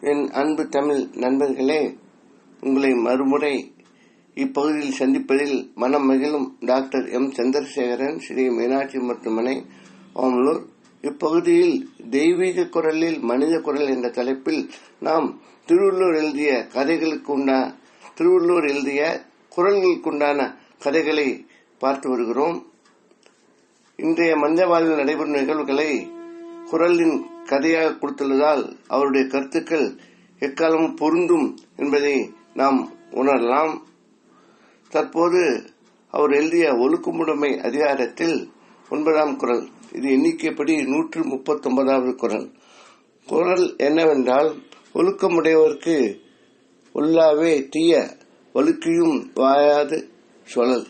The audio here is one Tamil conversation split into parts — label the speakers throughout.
Speaker 1: என் அன்பு தமிழ் நண்பர்களே உங்களை மறுமுறை இப்பகுதியில் சந்திப்பதில் மனம் மகிழும் டாக்டர் எம். சந்திரசேகரன் ஸ்ரீ மீனாட்சி மருத்துவமனை ஓமலூர் இப்பகுதியில் தெய்வீக குரலில் மனித குரல் என்ற தலைப்பில் நாம் திருவள்ளூர் எழுதிய கதைகளுக்கு உண்டா திருவள்ளூர் எழுதிய குரல்களுக்குண்டான கதைகளை பார்த்து வருகிறோம். இன்றைய மஞ்சவாளில் நடைபெறும் நிகழ்வுகளை குரலின் கதையாக கொடுத்துள்ளதால் அவருடைய கருத்துக்கள் எக்காலமும் பொருந்தும் என்பதை நாம் உணரலாம். தற்போது அவர் எழுதிய ஒழுக்கமுடைமை அதிகாரத்தில் ஒன்பதாம் குரல். இது எண்ணிக்கைப்படி நூற்று முப்பத்தொன்பதாவது குரல். குரல் என்னவென்றால் ஒழுக்கமுடையவருக்கு உள்ளாவே தீய ஒழுக்கியும் வாயாது சொல்லல்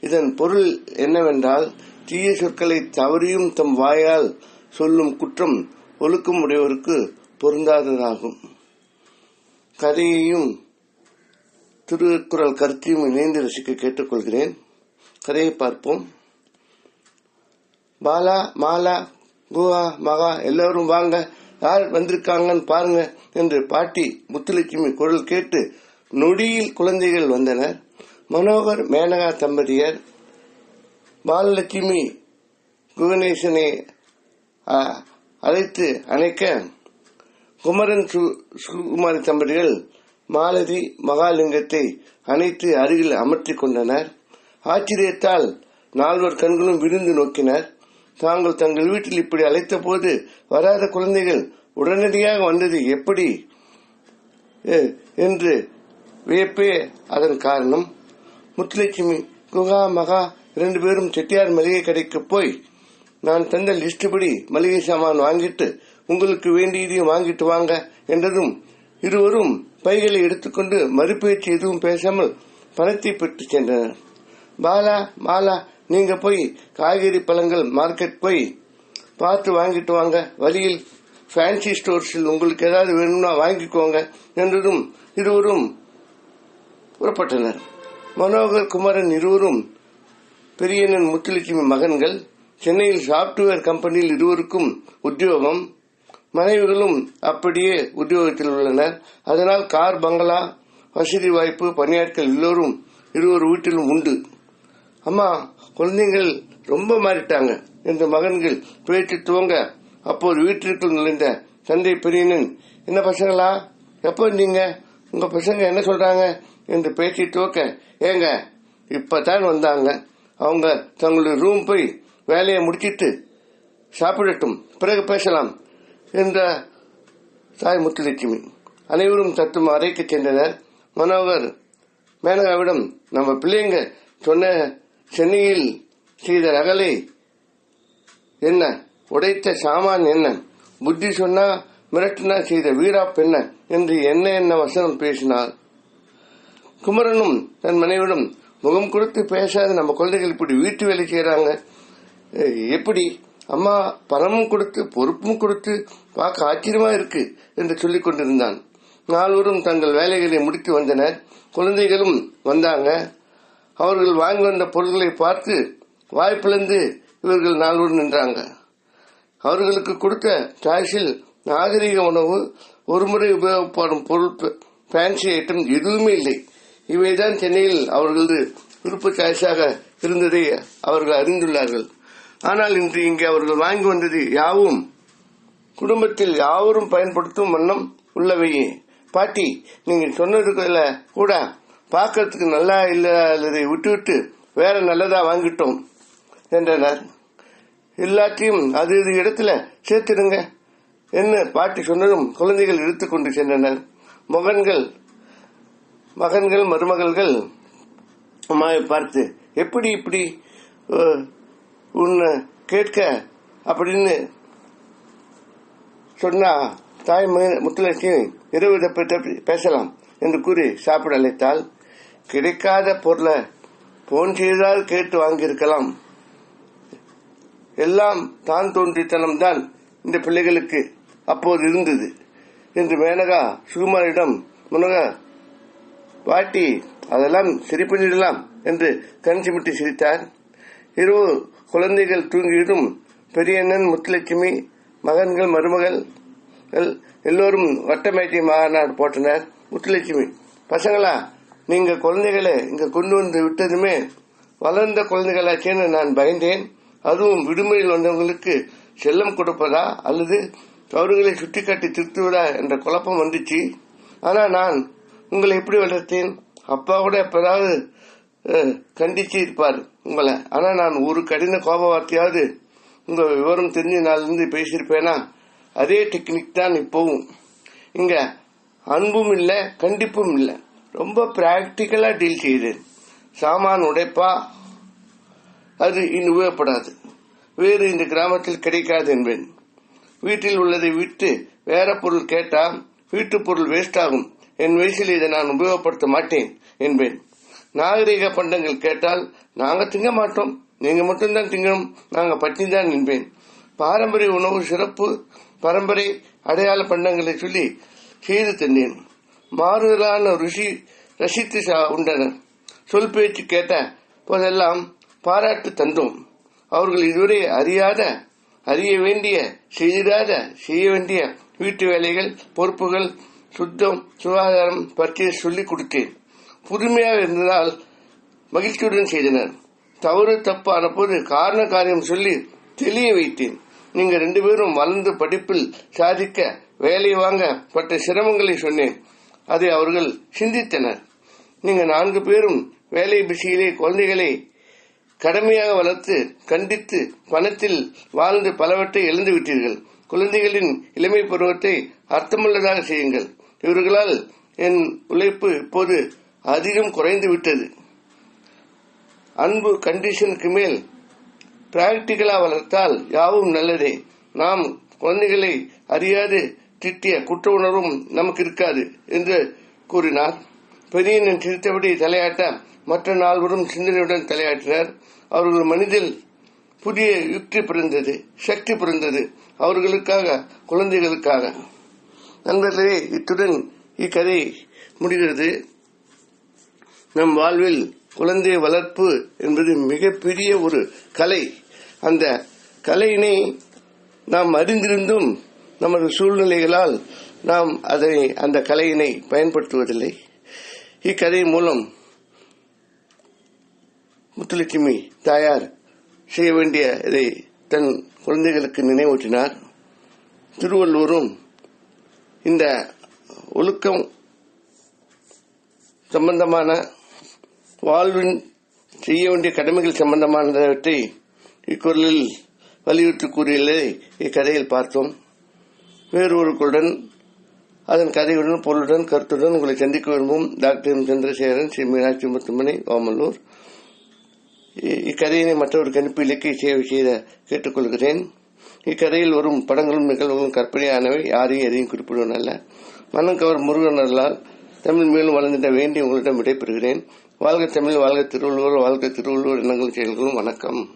Speaker 1: இதன் பொருள் என்னவென்றால் தீய சொற்களை தவறியும் தம் வாயால் சொல்லும் குற்றம் ஒழுக்கம் உடையவருக்கு பொருந்தாததாகும். கதையையும் திருக்குறள் கருத்தையும் இணைந்து ரசிக்க கேட்டுக்கொள்கிறேன். கதையை பார்ப்போம். பாலா மாலா குஹா மகா எல்லோரும் வாங்க. யார் வந்திருக்காங்கன்னு பாருங்க என்று பாட்டி முத்துலட்சுமி குரல் கேட்டு நொடியில் குழந்தைகள் வந்தனர். மனோகர் மேனகா தம்பதியர் பாலலட்சுமி குகணேசனை அழைத்து அணைக்க குமரன் சுகுமாரி தம்பதிகள் மாலதி மகாலிங்கத்தை அணைத்து அருகில் அமர்த்திக் கொண்டனர். ஆச்சரியத்தால் நால்வர் கண்களும் விருந்து நோக்கினர். தாங்கள் தங்கள் வீட்டில் இப்படி அழைத்த போது வராத குழந்தைகள் உடனடியாக வந்தது எப்படி? என்று வியப்பே அதன் காரணம். முத்துலட்சுமி குகா மகா இரண்டு பேரும் செட்டியார் மளிகை கடைக்கு போய் நான் தந்த லிஸ்ட் படி மளிகை சாமான் வாங்கிட்டு உங்களுக்கு வேண்டியதையும் வாங்கிட்டு வாங்க என்றதும் இருவரும் பைகளை எடுத்துக்கொண்டு மறுபேச்சு எதுவும் பேசாமல் பணத்தை பெற்று சென்றனர். பாலா மாலா நீங்க போய் காய்கறி பழங்கள் மார்க்கெட் போய் பார்த்து வாங்கிட்டு வாங்க. வழியில் ஃபேன்சி ஸ்டோர்ஸில் உங்களுக்கு ஏதாவது வேணும்னா வாங்கிக்கோங்க என்றதும் இருவரும் புறப்பட்டனர். மனோகர் குமரன் இருவரும் பெரியண்ணன் முத்துலட்சுமி மகன்கள் சென்னையில் சாப்ட்வேர் கம்பெனியில் இருவருக்கும் உத்தியோகம். மனைவிகளும் அப்படியே உத்தியோகத்தில் உள்ளனர். அதனால் கார் பங்களா வசதி வாய்ப்பு பணியாட்கள் எல்லோரும் இருவர் வீட்டிலும் உண்டு. அம்மா குழந்தைகள் ரொம்ப மாறிட்டாங்க. என்று மகன்கள் பேச்சு துவங்க அப்போது வீட்டிற்குள் நுழைந்த தந்தை பெரியனன் என்ன பசங்களா? எப்போ நீங்க உங்க பசங்க என்ன சொல்றாங்க? என்று பேச்சு துவக்க ஏங்க இப்பதான் வந்தாங்க. அவங்க தங்களுடைய ரூம் போய் வேலையை முடிச்சிட்டு சாப்பிடட்டும். பிறகு பேசலாம் என்ற தாய் முத்துலட்சுமி. அனைவரும் தத்தும் அறைக்கு சென்றனர். மனோகர் மேனகாவிடம் நம்ம பிள்ளைங்க சொன்ன சென்னையில் செய்த ரகலை என்ன? உடைத்த சாமான் என்ன? புத்தி சொன்னா மிரட்டினா செய்த வீராப் என்ன என்று என்ன என்ன வசனம் பேசினார். குமரனும் தன் மனைவிடம் முகம் கொடுத்து பேசாத நம்ம குழந்தைகள் இப்படி வீட்டு வேலை செய்யறாங்க எப்படி? அம்மா பணமும் கொடுத்து பொறுப்பும் கொடுத்து பார்க்க ஆச்சரியமா இருக்கு என்று சொல்லிக் கொண்டிருந்தான். நால்வரும் தங்கள் வேலைகளை முடித்து வந்தனர். குழந்தைகளும் வந்தாங்க. அவர்கள் வாங்கி வந்த பொருட்களை பார்த்து வாய்ப்பிழந்து இவர்கள் நால்வரும் நின்றாங்க. அவர்களுக்கு கொடுத்த சாய்ஸில் நாகரிக உணவு ஒருமுறை உபயோகப்படும் பொருள் ஃபேன்சி ஐட்டம் எதுவுமே இல்லை. இவைதான் சென்னையில் அவர்களது விருப்ப சாய்ஸாக இருந்ததை அவர்கள் அறிந்துள்ளார்கள். ஆனால் இன்று இங்கே அவர்கள் வாங்கி வந்தது யாவும்? குடும்பத்தில் யாவரும் பயன்படுத்தும் வண்ணம் உள்ளவையே. பாட்டி நீங்க சொன்னதுல கூட பார்க்கறதுக்கு நல்லா இல்லாததை விட்டுவிட்டு வேற நல்லதா வாங்கிட்டோம் என்றனர். எல்லாத்தையும் அது இது இடத்துல சேர்த்திடுங்க என்ன பாட்டி சொன்னதும் குழந்தைகள் இழுத்துக்கொண்டு சென்றனர். மகன்கள் மகன்கள் மருமகள்கள் அம்மாவை பார்த்து எப்படி இப்படி உன்னை கேட்க அப்படின்னு சொன்னா தாய் முத்துலட்சுமி இரவு தப்பி பேசலாம் என்று கூறி சாப்பிட அழைத்தால் கிடைக்காத பொருளை போன் செய்தால் கேட்டு வாங்கியிருக்கலாம். எல்லாம் தான் தோன்றித்தனம்தான் இந்த பிள்ளைகளுக்கு அப்போது இருந்தது என்று மேனகா சுகுமாரிடம் முனக பாட்டி அதெல்லாம் சரி பண்ணிடலாம் என்று கண் சிமிட்டி சிரித்தார். இரவு குழந்தைகள் தூங்கியதும் பெரியண்ணன் முத்துலட்சுமி மகன்கள் மருமகள் எல்- எல்லோரும் வட்டமேஜை மாநாடு போட்டனர் முத்துலட்சுமி பசங்களா நீங்க குழந்தைகளை இங்க கொண்டு வந்து விட்டதுமே வளர்ந்த குழந்தைகளாச்சேன்னு நான் பயந்தேன். அதுவும் விடுமுறையில் வந்தவங்களுக்கு செல்லம் கொடுப்பதா அல்லது அவர்களை சுட்டிக்காட்டி திருத்துவதா என்ற குழப்பம் வந்துச்சு. ஆனா நான் உங்களை எப்படி வளர்த்தேன்? அப்பா கூட எப்பதாவது கண்டிச்சு இருப்பார் உங்களை. ஆனா நான் ஒரு கடின கோப வார்த்தையாவது உங்க விவரம் தெரிஞ்சு நாள்ல இருந்து பேசியிருப்பேனா? அதே டெக்னிக் தான் இப்பவும். இங்க அன்பும் இல்லை கண்டிப்பும் இல்லை. ரொம்ப பிராக்டிக்கலா டீல் செய்தேன் சாமான் உடைப்பா அது இனி உபயோகப்படாது வேறு இந்த கிராமத்தில் கிடைக்காது என்பேன். வீட்டில் உள்ளதை விட்டு வேற பொருள் கேட்டா வீட்டு பொருள் வேஸ்ட் ஆகும். என் வயசில் இதை நான் உபயோகப்படுத்த மாட்டேன் என்பேன். நாகரிக பண்டங்கள் கேட்டால் நாங்க திங்க மாட்டோம். நீங்க மட்டும்தான் திங்கணும். நாங்க பட்டினி தான் நின்பேன் பாரம்பரிய உணவு சிறப்பு பரம்பரை அடையாள பண்டங்களை சொல்லி செய்து தந்தேன். மாறுதலான ருசி ரசித்து உண்டனர். சொல் பேச்சு கேட்ட போதெல்லாம் பாராட்டு தந்தோம். அவர்கள் இதுவரை அறியாத அறிய வேண்டிய செய்திடாத செய்ய வேண்டிய வீட்டு வேலைகள் பொறுப்புகள் சுத்தம் சுகாதாரம் பற்றி சொல்லிக் கொடுத்தேன். புதுமையாக இருந்ததால் மகிழ்ச்சியுடன் செய்தனர். தவறு தப்பான போது காரண காரியம் சொல்லி தெளிய வைத்தேன். நீங்க ரெண்டு பேரும் வளர்ந்து படிப்பில் சாதிக்க வேலை வாங்க பட்ட சிரமங்களை சொன்னேன். அதை அவர்கள் சிந்தித்தனர். நீங்க நான்கு பேரும் வேலை பிசியிலே குழந்தைகளை கடமையாக வளர்த்து கண்டித்து பணத்தில் வாழ்ந்து பலவற்றை இழந்து விட்டீர்கள். குழந்தைகளின் இளமை பருவத்தை அர்த்தமுள்ளதாக செய்யுங்கள். இவர்களால் என் உழைப்பு இப்போது அதிகம் குறைந்து விட்டது. அன்பு கண்டிஷனுக்கு மேல் பிராக்டிக்கலா வளர்த்தால் யாவும் நல்லதே. நாம் குழந்தைகளை அறியாது திட்டிய குற்ற உணர்வும் நமக்கு இருக்காது என்று கூறினார். பெரியனின் சிரித்தபடி தலையாட்ட மற்ற நால்வரும் சிந்தனையுடன் தலையாட்டினர். அவர்கள் மனதில் புதிய யுக்தி பிறந்தது சக்தி பிறந்தது. அவர்களுக்காக குழந்தைகளுக்காக. நண்பர்களே இத்துடன் இக்கதை முடிகிறது. நம் வாழ்வில் குழந்தை வளர்ப்பு என்பது மிகப்பெரிய ஒரு கலை. அந்த கலையினை நாம் அறிந்திருந்தும் நமது சூழ்நிலைகளால் நாம் அதை அந்த கலையினை பயன்படுத்துவதில்லை. இக்கதை மூலம் முத்துலட்சுமி தாயார் செய்ய வேண்டிய இதை தன் குழந்தைகளுக்கு நினைவூட்டினார். திருவள்ளூரும் இந்த ஒழுக்கம் சம்பந்தமான வாழ்வின் செய்ய வேண்டிய கடமைகள் சம்பந்தமானவற்றை இக்குரலில் வலியுறுத்தி கூறியதை இக்கதையில் பார்த்தோம். வேறு ஒரு அதன் கதையுடன் பொருளுடன் கருத்துடன் உங்களை சந்திக்க விரும்பும் டாக்டர் எம். சந்திரசேகரன் ஸ்ரீ மீனாட்சி முத்துமணி ஓமலூர். இ- இக்கதையினை மற்றவருக்கு அனுப்பி இலக்கிய சேவை செய்த கேட்டுக்கொள்கிறேன். இக்கதையில் வரும் படங்களும் நிகழ்வுகளும் கற்பனையானவை யாரையும் எதையும் குறிப்பிடுவதல்ல மனம் கவர் முருகன் அல்லால் தமிழ் மேலும் வளர்ந்திட வேண்டி உங்களிடம் விடைபெறுகிறேன். வாழ்க தமிழ் வாழ்க திருவள்ளுவர் வாழ்க திருவள்ளுவர் எண்ணங்களும் செயல்களும் வணக்கம்.